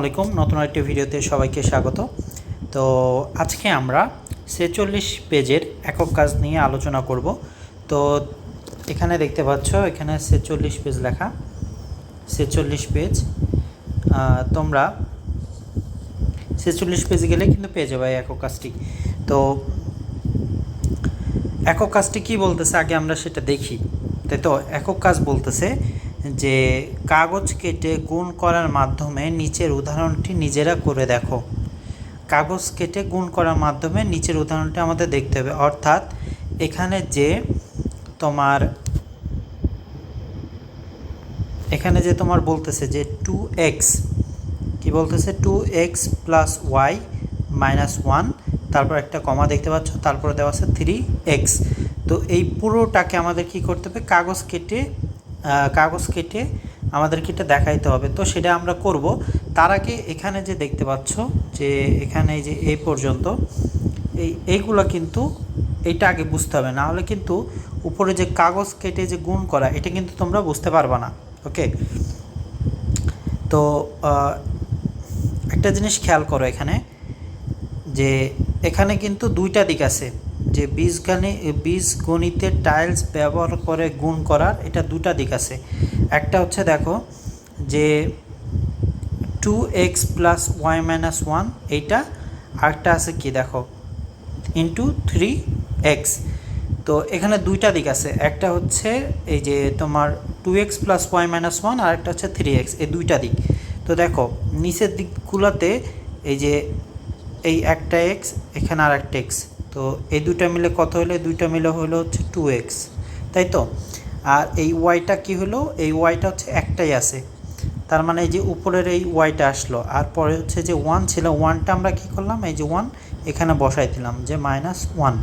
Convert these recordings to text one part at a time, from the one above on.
আলাইকুম। নতুন একটি ভিডিওতে সবাইকে স্বাগত। তো আজকে আমরা ছেচল্লিশ পেজের একক কাজ নিয়ে আলোচনা করব। তো এখানে দেখতে পাচ্ছ, এখানে ছেচল্লিশ পেজ লেখা। ছেচল্লিশ পেজ। তোমরা ছেচল্লিশ পেজ গেলে কিন্তু পেয়ে যাবে একক কাজটি। তো একক কাজটি কি বলতেছে? আগে আমরা সেটা দেখি। তাই তো? একক কাজ বলতেছে যে কাগজ কেটে গুণ করার মাধ্যমে নিচের উদাহরণটি নিজেরা করে দেখো। কাগজ কেটে গুণ করার মাধ্যমে নিচের উদাহরণটি আমাদের দেখতে হবে। অর্থাৎ এখানে যে তোমার, এখানে যে তোমার বলতেছে যে টু এক্স কী বলতেছে? Two X plus Y minus one তারপর একটা কমা দেখতে পাচ্ছ, তারপরে দেওয়া আছে থ্রি এক্স তো এই পুরোটাকে আমাদের কি করতে হবে? কাগজ কেটে কাগজ কেটে আমাদেরকে এটা দেখাইতে হবে। তো সেটা আমরা করব। তার আগে এখানে যে দেখতে পাচ্ছ যে এখানে যে এই পর্যন্ত, এই এইগুলো কিন্তু এটা আগে বুঝতে হবে। না হলে কিন্তু উপরে যে কাগজ কেটে যে গুণ করা, এটা কিন্তু তোমরা বুঝতে পারবে না। ওকে? তো একটা জিনিস খেয়াল করো এখানে যে এখানে কিন্তু দুইটা দিক আছে। যে বীজগাণি বীজগণিতের টাইলস ব্যবহার করে গুণ করার এটা দুটা দিক আছে। একটা হচ্ছে দেখো যে two X plus Y minus one এইটা, আরেকটা আছে কি দেখো ইন্টু থ্রি এক্স তো এখানে দুইটা দিক আছে, একটা হচ্ছে এই যে তোমার two X plus Y minus one আর একটা হচ্ছে থ্রি এক্স এই দুইটা দিক। তো দেখো নিচের দিকগুলোতে এই যে এই একটা এক্স এখানে আর একটা এক্স তো এই দুইটা মিলে কত হলো? দুইটা মিলে হলো হচ্ছে টু এক্স তাই তো? আর এই ওয়াইটা কি হলো? এই ওয়াইটা হচ্ছে একটাই আছে। তার মানে এই যে উপরের এই ওয়াইটা আসলো। আর পরে হচ্ছে যে ওয়ান ছিল ওয়ানটা আমরা কি করলাম? এই যে ওয়ান এখানে বসাই দিলাম যে মাইনাস ওয়ান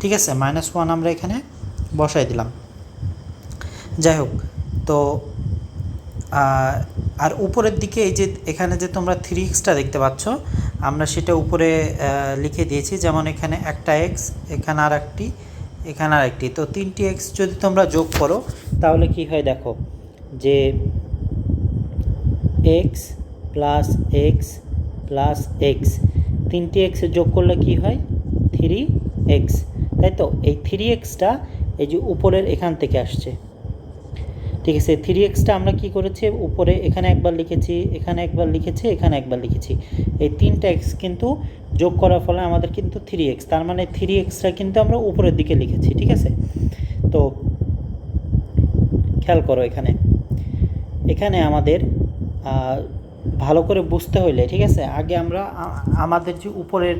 ঠিক আছে? মাইনাস ওয়ান আমরা এখানে বসাই দিলাম। যাই হোক, তো আর উপরের দিকে এই যে এখানে যে তোমরা থ্রি এক্সটা দেখতে পাচ্ছ আমরা সেটা উপরে লিখে দিয়েছি। যেমন এখানে একটা এক্স এখানে আর একটি এখানে আর একটি তো তিনটি এক্স যদি তোমরা যোগ করো, তাহলে কি হয় দেখো, যে X plus X plus X তিনটি এক্স যোগ করলে কি হয়? থ্রি এক্স তাই তো? এই থ্রি এক্সটা এই যে উপরের এখান থেকে আসছে। ঠিক আছে থ্রি এক্সটা আমরা কি করেছি? উপরে এখানে একবার লিখেছি, এখানে একবার লিখেছি, এখানে একবার লিখেছি। এই তিনটা এক্স কিন্তু যোগ করার ফলে আমাদের কিন্তু থ্রি এক্স তার মানে থ্রি এক্সটা কিন্তু আমরা উপরের দিকে লিখেছি, ঠিক আছে? তো খেয়াল করো এখানে। এখানে আমাদের ভালো করে বুঝতে হইলে, ঠিক আছে? আগে আমরা আমাদের যে উপরের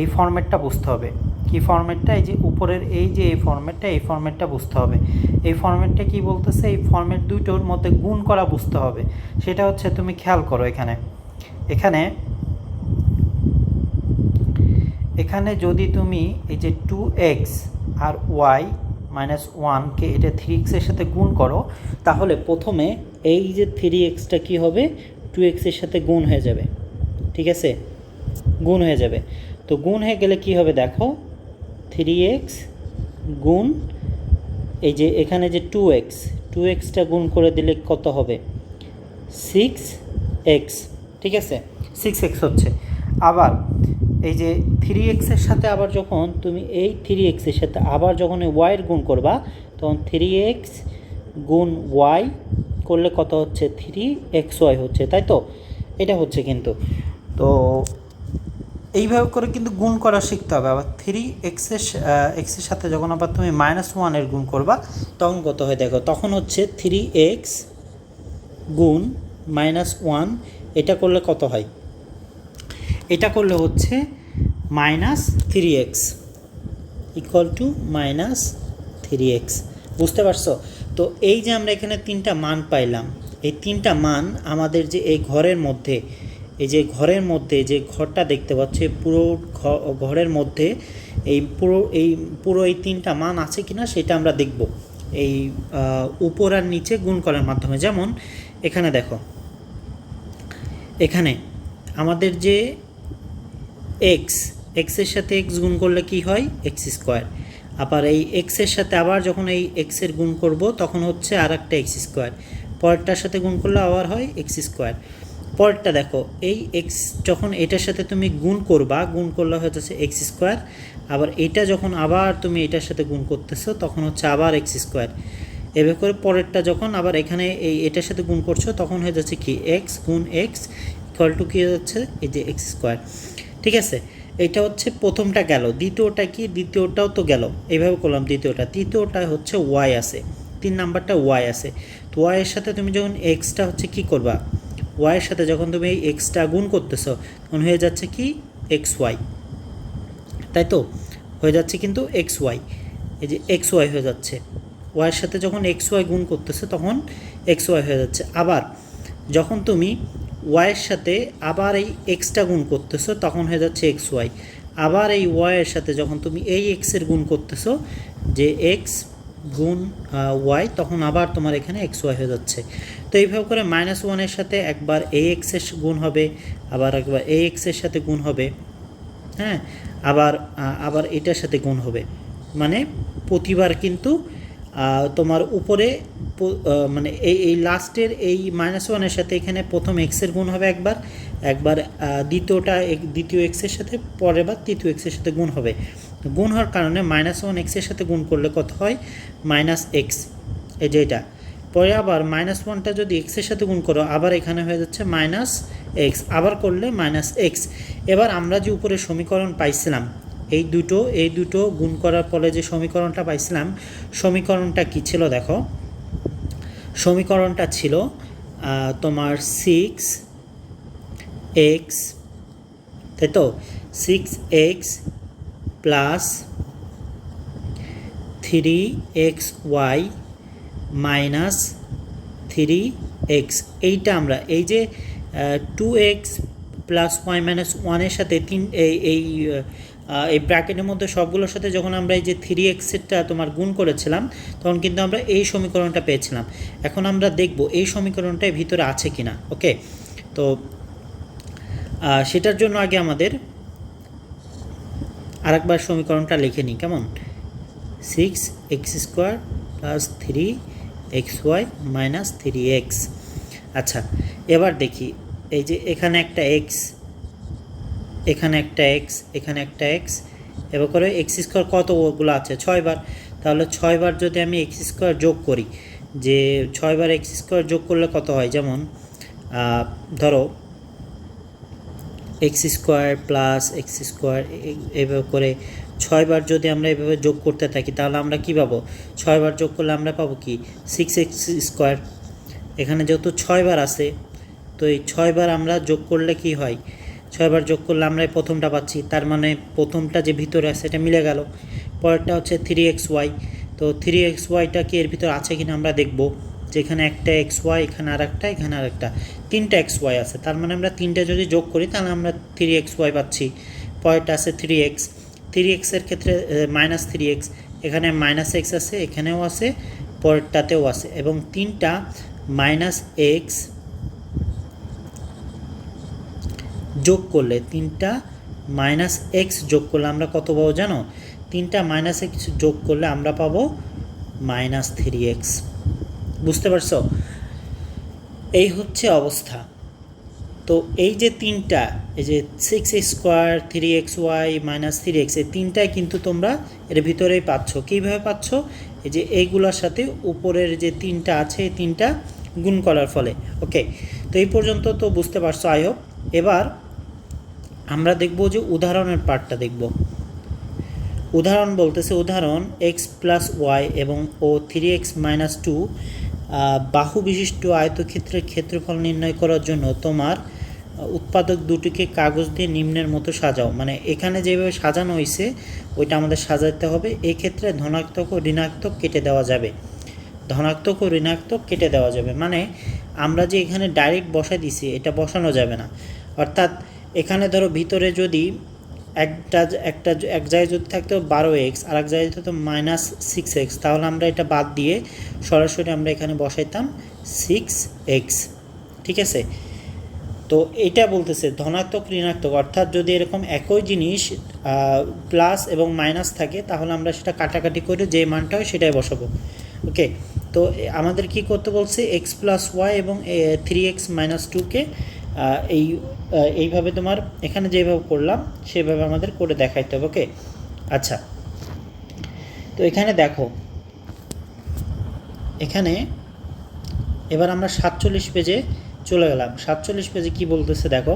এই ফর্ম্যাটটা বুঝতে হবে। কি ফর্ম্যাটটা এই যে উপরের এই যে এই ফর্ম্যাটটা এই ফর্ম্যাটটা বুঝতে হবে। এই ফর্ম্যাটটা কি বলতেছে? এই ফর্ম্যাট দুটোর মধ্যে গুণ করা বুঝতে হবে। সেটা হচ্ছে তুমি খেয়াল করো এখানে। এখানে এখানে যদি তুমি এই যে টু এক্স আর ওয়াই মাইনাস ওয়ানকে এটা থ্রি এক্সের সাথে গুণ করো, তাহলে প্রথমে এই যে থ্রি এক্সটা কী হবে? টু এক্সের সাথে গুণ হয়ে যাবে। ঠিক আছে? গুণ হয়ে যাবে। তো গুণ হয়ে গেলে কি হবে দেখো? থ্রি এক্স গুণ, এই যে এখানে যে টু এক্স টু এক্সটা গুণ করে দিলে কত হবে? সিক্স এক্স ঠিক আছে? সিক্স এক্স হচ্ছে। আবার এই যে থ্রি এক্সের সাথে আবার যখন তুমি এই থ্রি এক্সের সাথে আবার যখন এই ওয়াইয়ের গুণ করবা, তখন থ্রি এক্স গুণ ওয়াই করলে কত হচ্ছে? থ্রি এক্স ওয়াই হচ্ছে, তাই তো? এটা হচ্ছে কিন্তু। তো এইভাবে করে কিন্তু গুণ করা শিখতে হবে। আবার থ্রি এক্সের এক্সের সাথে যখন আবার তুমি মাইনাস ওয়ানের গুণ করবা, তখন কত হয়ে দেখো, তখন হচ্ছে থ্রি এক্স গুণ মাইনাস ওয়ান এটা করলে কত হয়? এটা করলে হচ্ছে minus three X equal to minus three X বুঝতে পারছ? তো এই যে আমরা এখানে তিনটা মান পাইলাম, এই তিনটা মান আমাদের যে এই ঘরের মধ্যে এই যে ঘরের মধ্যে যে ঘরটা দেখতে পাচ্ছ পুরো ঘরের মধ্যে এই পুরো এই পুরো এই তিনটা মান আছে কিনা সেটা আমরা দেখব। এই উপর আর নিচে গুণ করার মাধ্যমে। যেমন, এখানে দেখো, এখানে আমাদের যে এক্স এক্সের সাথে এক্স গুণ করলে কি হয়? এক্স স্কোয়ার আবার এই এক্সের সাথে আবার যখন এই এক্সের গুণ করব, তখন হচ্ছে আর একটা এক্স স্কোয়ার পরেরটার সাথে গুণ করলে আবার হয় এক্স স্কোয়ার পরেরটা দেখো, এই এক্স যখন এটার সাথে তুমি গুণ করবা, গুণ করলে যাচ্ছে এক্স স্কোয়ার আবার এটা যখন আবার তুমি এটার সাথে গুণ করতেছো, তখন হচ্ছে আবার এক্স স্কোয়ার এভাবে করে পরেরটা যখন আবার এখানে এই এটার সাথে গুণ করছ, তখন হয়ে যাচ্ছে কি? এক্স গুণ এক্স ইকুয়াল টু কী হচ্ছে? এই যে এক্স স্কোয়ার ঠিক আছে? এটা হচ্ছে প্রথমটা গেল। দ্বিতীয়টা কি? দ্বিতীয়টাও তো গেল। এইভাবে করলাম দ্বিতীয়টা। তৃতীয়টা হচ্ছে ওয়াই আছে। তিন নাম্বারটা ওয়াই আছে। তো ওয়াইয়ের সাথে তুমি যখন এক্সটা হচ্ছে কি করবা? ওয়াইয়ের সাথে যখন তুমি এই এক্সটা গুণ করতেছো, তখন হয়ে যাচ্ছে কি? এক্স ওয়াই তাই তো? হয়ে যাচ্ছে কিন্তু এক্স ওয়াই এই যে এক্স ওয়াই হয়ে যাচ্ছে। ওয়াইয়ের সাথে যখন এক্স ওয়াই গুণ করতেছে, তখন এক্স ওয়াই হয়ে যাচ্ছে। আবার যখন তুমি ওয়াইয়ের সাথে আবার এই এক্সটা গুণ করতেছো, তখন হয়ে যাচ্ছে এক্স ওয়াই আবার এই ওয়াইয়ের সাথে যখন তুমি এই এক্সের গুণ করতেছো, যে এক্স গুণ ওয়াই তখন আবার তোমার এখানে এক্স ওয়াই হয়ে যাচ্ছে। তো এইভাবে করে মাইনাস ওয়ানের সাথে একবার এ এক্সের গুণ হবে, আবার একবার এ এক্সের সাথে গুণ হবে হ্যাঁ? আবার আবার এটার সাথে গুণ হবে। মানে প্রতিবার কিন্তু তোমার উপরে মানে এই এই লাস্টের এই মাইনাস ওয়ানের সাথে এখানে প্রথম এক্সের গুণ হবে একবার একবার দ্বিতীয়টা দ্বিতীয় এক্সের সাথে, পরের বার তৃতীয় এক্সের সাথে গুণ হবে। গুণ হওয়ার কারণে মাইনাস ওয়ান এক্সের সাথে গুণ করলে কত হয়? মাইনাস এক্স এই যে এটা। পরে আবার মাইনাস ওয়ানটা যদি এক্সের সাথে গুণ করো, আবার এখানে হয়ে যাচ্ছে মাইনাস এক্স আবার করলে মাইনাস এক্স এবার আমরা যে উপরে সমীকরণ পাইছিলাম, এই দুটো এই দুটো গুণ করার ফলে যে সমীকরণটা পাইছিলাম, সমীকরণটা কি ছিল দেখো? সমীকরণটা ছিল তোমার সিক্স এক্স তাই তো six X plus three X Y minus three X এইটা আমরা, এই যে two X plus Y minus ওয়ানের সাথে তিন, এই এই ব্র্যাকেটের মধ্যে সবগুলোর সাথে যখন আমরা এই যে থ্রি এক্সেরটা তোমার গুণ করেছিলাম, তখন কিন্তু আমরা এই সমীকরণটা পেয়েছিলাম। এখন আমরা দেখব এই সমীকরণটার ভিতরে আছে কিনা ওকে তো সেটার জন্য আগে আমাদের আরেকবার সমীকরণটা লিখে নিই, কেমন? Six X square plus three X Y minus three X আচ্ছা এবার দেখি, এই যে এখানে একটা এক্স এখানে একটা এক্স এখানে একটা এক্স এবার করে এক্স স্কোয়ার কতগুলো আছে? ছয়বার। তাহলে ছয়বার যদি আমি এক্স স্কোয়ার যোগ করি, যে ছয়বার এক্স স্কোয়ার যোগ করলে কত হয়? যেমন ধরো X square plus X square এভাবে করে ছয়বার যদি আমরা এভাবে যোগ করতে থাকি, তাহলে আমরা কি পাবো? ছয়বার যোগ করলে আমরা পাবো কি? সিক্স এক্স স্কোয়ার এখানে যেহেতু ছয়বার আছে, তো এই ছয়বার আমরা যোগ করলে কি হয়? ছয়বার যোগ করলে আমরা প্রথমটা পাচ্ছি, তার মানে প্রথমটা যে ভিতরে আছে, এটা মিলে গেল। পরেরটা হচ্ছে থ্রি এক্স ওয়াই তো থ্রি এক্স ওয়াইটা কি এর ভিতর আছে কিনা আমরা দেখব। যে এখানে একটা এক্স ওয়াই এখানে আর একটা এখানে আর একটা তিনটা এক্স ওয়াই আছে। তার মানে আমরা তিনটা যদি যোগ করি, তাহলে আমরা থ্রি এক্স ওয়াই পাচ্ছি। পরেরটা আছে থ্রি এক্স থ্রি এক্সের ক্ষেত্রে মাইনাস থ্রি এক্স এখানে মাইনাস এক্স আছে, এখানেও আছে, পরেরটাতেও আছে। এবং তিনটা মাইনাস এক্স যোগ করলে, তিনটা মাইনাস এক্স যোগ করলে আমরা কত পাবো জানো? তিনটা মাইনাস এক্স যোগ করলে আমরা পাবো মাইনাস থ্রি এক্স বুঝতে পারছ? এই হচ্ছে অবস্থা। তো এই যে তিনটা, এই যে six square three X Y minus three X এই তিনটাই কিন্তু তোমরা এর ভিতরেই পাচ্ছ। কীভাবে পাচ্ছ? এই যে এইগুলোর সাথে উপরের যে তিনটা আছে, এই তিনটা গুণ করার ফলে। ওকে তো এই পর্যন্ত তো বুঝতে পারছ আই হোপ এবার আমরা দেখব যে উদাহরণের পার্টটা দেখব। উদাহরণ বলতেছে, উদাহরণ এক্স প্লাস ওয়াই এবং ও থ্রি এক্স মাইনাস টু বাহু বিশিষ্ট আয়তক্ষেত্রের ক্ষেত্রফল নির্ণয় করার জন্য তোমার উৎপাদক দুটিকে কাগজ দিয়ে নিম্নের মতো সাজাও। মানে এখানে যেভাবে সাজানো হয়েছে ওইটা আমাদের সাজাতে হবে। এই ক্ষেত্রে ধনাত্মক ও ঋণাত্মক কেটে দেওয়া যাবে। ধনাত্মক ও ঋণাত্মক কেটে দেওয়া যাবে। মানে আমরা যে এখানে ডাইরেক্ট বসাই দিছি, এটা বসানো যাবে না। অর্থাৎ এখানে ধরো ভিতরে যদি একটা একটা এক জায়গায় যদি থাকতো বারো এক্স, আর এক জায়গায় থাকতো মাইনাস সিক্স এক্স, তাহলে আমরা এটা বাদ দিয়ে সরাসরি আমরা এখানে বসাইতাম সিক্স এক্স, ঠিক আছে? তো এটা বলতেছে ধনাত্মক ঋণাত্মক, অর্থাৎ যদি এরকম একই জিনিস প্লাস এবং মাইনাস থাকে, তাহলে আমরা সেটা কাটাকাটি করে যে মানটা হয় সেটাই বসাবো ওকে তো আমাদের কি করতে বলছে? এক্স প্লাস ওয়াই এবং থ্রি এক্স মাইনাস টুকে এই এইভাবে তোমার, এখানে যেভাবে করলাম সেভাবে আমাদের করে দেখাইতে হবে ওকে আচ্ছা। তো এখানে দেখো, এখানে এবার আমরা সাতচল্লিশ পেজে চলে গেলাম। সাতচল্লিশ পেজে কি বলতেছে দেখো,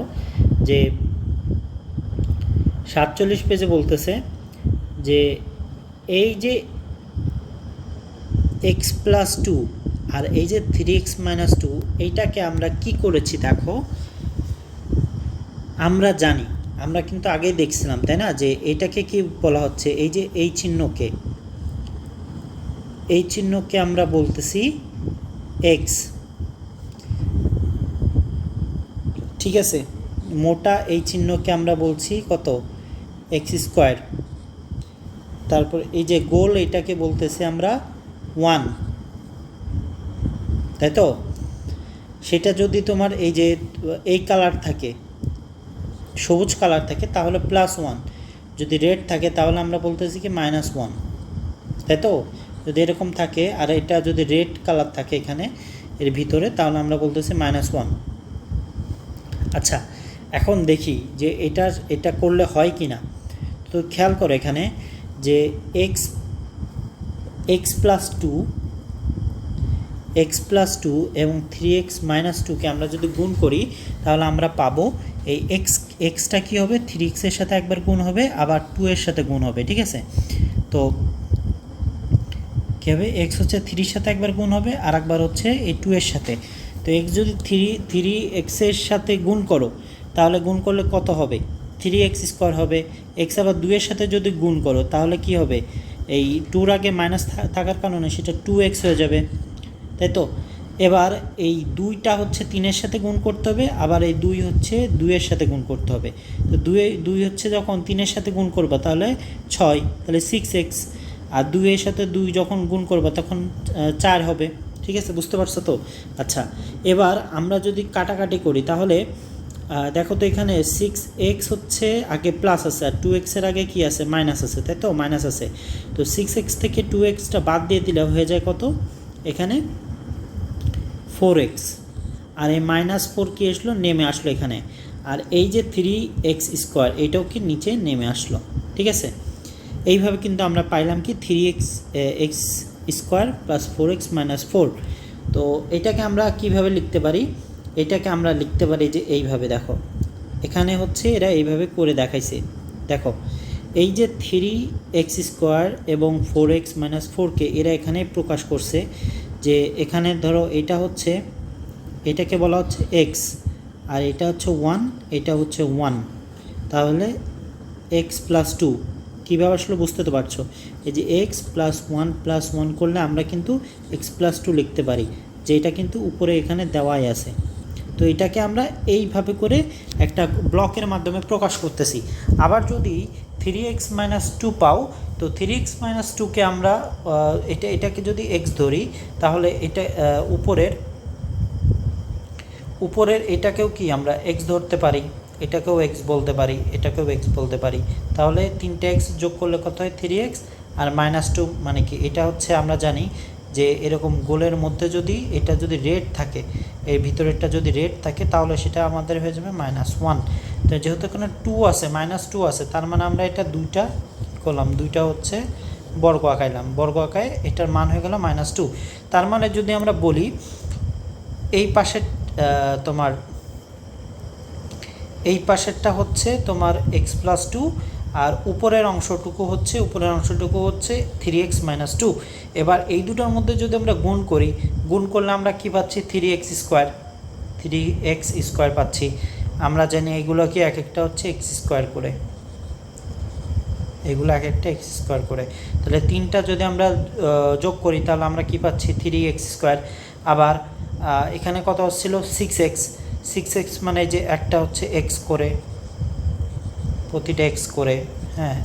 যে সাতচল্লিশ পেজে বলতেছে যে এই যে এক্স প্লাস টু আর এই যে থ্রি এক্স মাইনাস টু এইটাকে আমরা কি করেছি দেখো? আমরা জানি, আমরা কিন্তু আগেই দেখছিলাম, তাই না? যে এটাকে কি বলা হচ্ছে? এই যে এই চিহ্নকে এই চিহ্নকে আমরা বলতেছি এক্স ঠিক আছে? মোটা এই চিহ্নকে আমরা বলছি কত? এক্স স্কোয়ার তারপর এই যে গোল এটাকে বলতেছি আমরা ওয়ান তাই তো? সেটা যদি তোমার এই যে এই কালার থাকে সবুজ কালার থাকে, তাহলে প্লাস ওয়ান যদি রেড থাকে, তাহলে আমরা বলতেছি কি মাইনাস ওয়ান তাই তো? যদি এরকম থাকে, আর এটা যদি রেড কালার থাকে এখানে, এর ভিতরে, তাহলে আমরা বলতেছি মাইনাস ওয়ান আচ্ছা এখন দেখি যে এটা এটা করলে হয় কি না তো খেয়াল করো এখানে যে X X plus two X plus two এবং থ্রি এক্স মাইনাস টুকে আমরা যদি গুণ করি, তাহলে আমরা পাবো এই এক্স এক্সটা কী হবে? থ্রি এক্সের সাথে একবার গুণ হবে, আবার টু এর সাথে গুণ হবে, ঠিক আছে? তো কী হবে? এক্স হচ্ছে থ্রির সাথে একবার গুণ হবে আর একবার হচ্ছে এই টু এর সাথে। তো এক্স যদি থ্রি থ্রি এক্সের সাথে গুণ করো, তাহলে গুণ করলে কত হবে? থ্রি এক্স স্কোয়ার হবে। এক্স আবার দুইয়ের সাথে যদি গুণ করো, তাহলে কি হবে? এই টুর আগে মাইনাস থাকার কারণে সেটা টু এক্স হয়ে যাবে। তাই তো? এবার এই দুইটা হচ্ছে তিনের সাথে গুণ করতে হবে, আবার এই দুই হচ্ছে দুইয়ের সাথে গুণ করতে হবে। তো দুই দুই হচ্ছে যখন তিনের সাথে গুণ করবা তাহলে ছয়, তাহলে সিক্স এক্স আর দুইয়ের সাথে দুই যখন গুণ করবা তখন চার হবে, ঠিক আছে, বুঝতে পারছ তো? আচ্ছা এবার আমরা যদি কাটাকাটি করি তাহলে দেখো তো এখানে সিক্স এক্স হচ্ছে আগে প্লাস আছে, আর টু এক্সের আগে কি আছে? মাইনাস আছে, তাই তো? মাইনাস আছে। তো সিক্স এক্স থেকে টু এক্সটা বাদ দিয়ে দিলে হয়ে যায় কত? এখানে ফোর এক্স। আর এই মাইনাস ফোর কি আসলো? নেমে আসলো এখানে। আর এই যে থ্রি এক্স স্কোয়ার এটাও কি নিচে নেমে আসলো। ঠিক আছে? এইভাবে কিন্তু আমরা পাইলাম কি three X X square plus four X minus four তো এটাকে আমরা কীভাবে লিখতে পারি? এটাকে আমরা লিখতে পারি যে এইভাবে, দেখো। এখানে হচ্ছে এরা এইভাবে করে দেখাইছে। দেখো, এই যে থ্রি এক্স স্কোয়ার এবং ফোর এক্স মাইনাস ফোরকে এরা এখানে প্রকাশ করছে। যে এখানে ধরো এটা হচ্ছে, এটাকে বলা হচ্ছে এক্স আর এটা হচ্ছে ওয়ান এটা হচ্ছে ওয়ান তাহলে এক্স প্লাস টু কীভাবে আসলে বুঝতে তো পারছ? এই যে X plus one plus one করলে আমরা কিন্তু এক্স প্লাস টু লিখতে পারি যে এটা কিন্তু উপরে এখানে দেওয়াই আছে। তো এটাকে আমরা এইভাবে করে একটা ব্লকের মাধ্যমে প্রকাশ করতেছি। আবার যদি থ্রি এক্স মাইনাস টু পাও, তো থ্রি এক্স মাইনাস টুকে আমরা এটা, এটাকে যদি এক্স ধরি, তাহলে এটা উপরের উপরের এটাকেও কি আমরা এক্স ধরতে পারি? এটাকেও এক্স বলতে পারি, এটাকেও এক্স বলতে পারি। তাহলে তিনটে এক্স যোগ করলে কত হয়? থ্রি এক্স আর মাইনাস টু মানে কি? এটা হচ্ছে আমরা জানি যে এরকম গোলের মধ্যে যদি এটা যদি রেড থাকে, এর ভিতরেরটা যদি রেড থাকে, তাহলে সেটা আমাদের হয়ে যাবে মাইনাস ওয়ান তো যেহেতু এখানে টু আছে মাইনাস টু আছে, তার মানে আমরা এটা দুইটা করলাম। দুইটা হচ্ছে বর্গ আঁকাইলাম। বর্গ আঁকায় এটার মান হয়ে গেল মাইনাস টু তার মানে যদি আমরা বলি, এই পাশের তোমার, এই পাশেরটা হচ্ছে তোমার এক্স প্লাস টু আর উপরের অংশটুকু হচ্ছে, উপরের অংশটুকু হচ্ছে থ্রি এক্স মাইনাস টু এবার এই দুটোর মধ্যে যদি আমরা গুণ করি, গুণ করলে আমরা কি পাচ্ছি? Three X square three X square পাচ্ছি। আমরা জানি এগুলো কি এক একটা হচ্ছে এক্স স্কোয়ার করে। এগুলো এক একটা এক্স স্কোয়ার করে। তাহলে তিনটা যদি আমরা যোগ করি, তাহলে আমরা কি পাচ্ছি? থ্রি এক্স স্কোয়ার আবার এখানে কত হচ্ছিল সিক্স এক্স সিক্স এক্স মানে যে একটা হচ্ছে এক্স করে, প্রতিটা এক্স করে হ্যাঁ।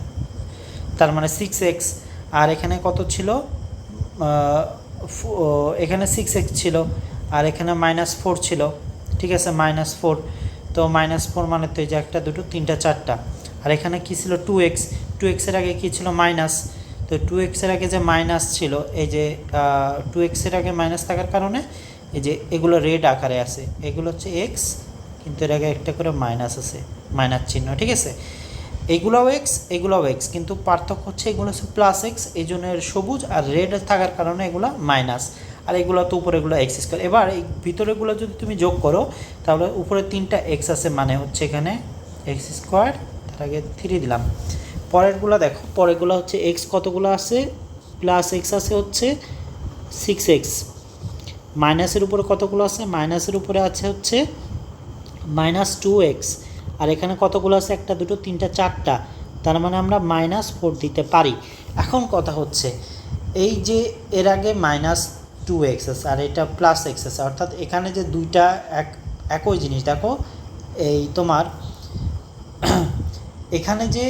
তার মানে সিক্স এক্স আর এখানে কত ছিল? এখানে সিক্স এক্স ছিল। আর এখানে মাইনাস ফোর ছিল। ঠিক আছে? মাইনাস ফোর তো মাইনাস ফোর মানে তো এই যে একটা, দুটো, তিনটা, চারটা। আর এখানে কি ছিল? টু এক্স টু এক্সের আগে কি ছিল? মাইনাস তো টু এক্সের আগে যে মাইনাস ছিল, এই যে টু এক্সের আগে মাইনাস থাকার কারণে এই যে এগুলো রেড আকারে আছে। এগুলো হচ্ছে এক্স কিন্তু এর আগে একটা করে মাইনাস আছে মাইনাস চিহ্ন, ঠিক আছে? এইগুলাও এক্স এগুলাও এক্স কিন্তু পার্থক্য হচ্ছে এগুলো হচ্ছে প্লাস এক্স এই জন্য সবুজ আর রেড থাকার কারণে এগুলো মাইনাস আর এগুলো তো উপরে এগুলো এক্স স্কোয়ার এবার এই ভিতরেগুলো যদি তুমি যোগ করো, তাহলে উপরে তিনটা এক্স আছে মানে হচ্ছে এখানে এক্স স্কোয়ার তার আগে থ্রি দিলাম। পরেরগুলো দেখো, পরেরগুলো হচ্ছে এক্স কতগুলো আছে প্লাস এক্স আছে হচ্ছে সিক্স এক্স মাইনাসের উপরে কতগুলো আছে মাইনাসের উপরে আছে হচ্ছে মাইনাস টু এক্স আর এখানে কতগুলো আছে, একটা, দুটো, তিনটা, চারটা। তার মানে আমরা মাইনাস ফোর দিতে পারি। এখন কথা হচ্ছে, এই যে এর আগে মাইনাস টু এক্স আছে, আর এটা প্লাস এক্স আছে। অর্থাৎ এখানে যে দুইটা এক, একই জিনিস, দেখো, এই তোমার, এখানে যে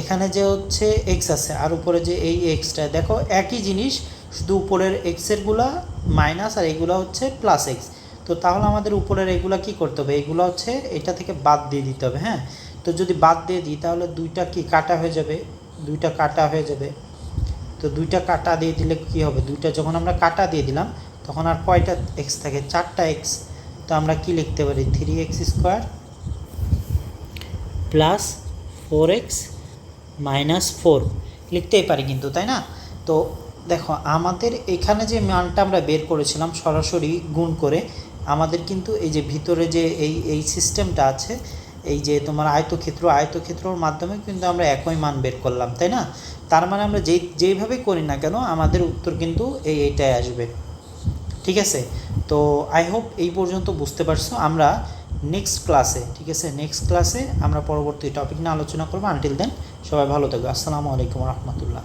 এখানে যে হচ্ছে এক্স আছে, আর উপরে যে এই এক্সটা দেখো, একই জিনিস, শুধু উপরের এক্সেরগুলা মাইনাস আর এগুলো হচ্ছে প্লাস এক্স তো তাহলে আমাদের উপরের এগুলা কি করতে হবে? এগুলো হচ্ছে এটা থেকে বাদ দিয়ে দিতে হবে হ্যাঁ? তো যদি বাদ দিয়ে দিই, তাহলে দুইটা কি, কাটা হয়ে যাবে? দুইটা কাটা হয়ে যাবে। তো দুইটা কাটা দিয়ে দিলে কি হবে? দুইটা যখন আমরা কাটা দিয়ে দিলাম, তখন আর কয়টা এক্স থাকে? চারটা এক্স তো আমরা কি লিখতে পারি? Three X square plus four X minus four লিখতেই পারি কিন্তু, তাই না? তো দেখো, আমাদের এখানে যে মানটা আমরা বের করেছিলাম সরাসরি গুণ করে, আমাদের কিন্তু এই যে ভিতরে যে এই এই সিস্টেমটা আছে এই যে তোমার আয়তক্ষেত্র, আয়তক্ষেত্রর মাধ্যমে কিন্তু আমরা একই মান বের করলাম, তাই না? তার মানে আমরা যেই, যেইভাবে করি না কেন, আমাদের উত্তর কিন্তু এই, এইটাই আসবে। ঠিক আছে? তো আই হোপ এই পর্যন্ত বুঝতে পারছ। আমরা নেক্সট ক্লাসে ঠিক আছে? নেক্সট ক্লাসে আমরা পরবর্তী টপিক নিয়ে আলোচনা করব। আনটিল দেন সবাই ভালো থাকবে আসসালামু আলাইকুম রহমতুল্লাহ।